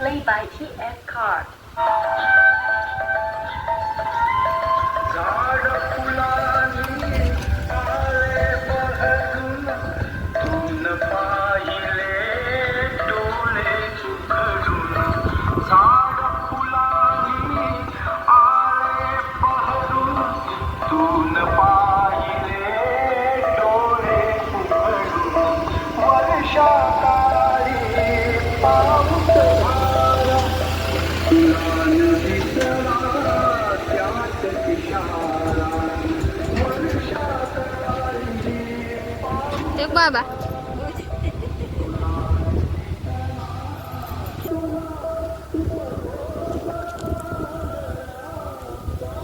played by T.S. Card. बाबा.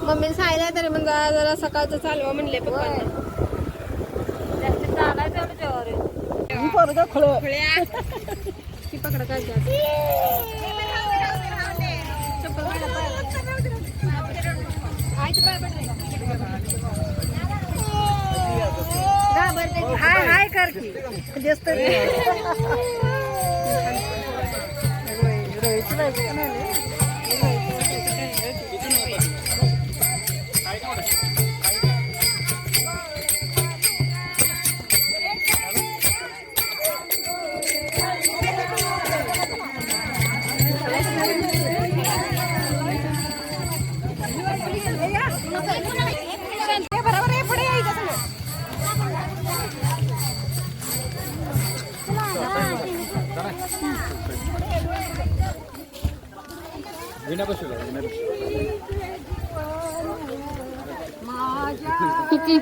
मम्मीने सांगितलं तरी मग जरा जरा सकाळचं चालवा म्हणले पप्पांना. ती पकडा काय हाय हाय कर की. जास्त बरोबर किती?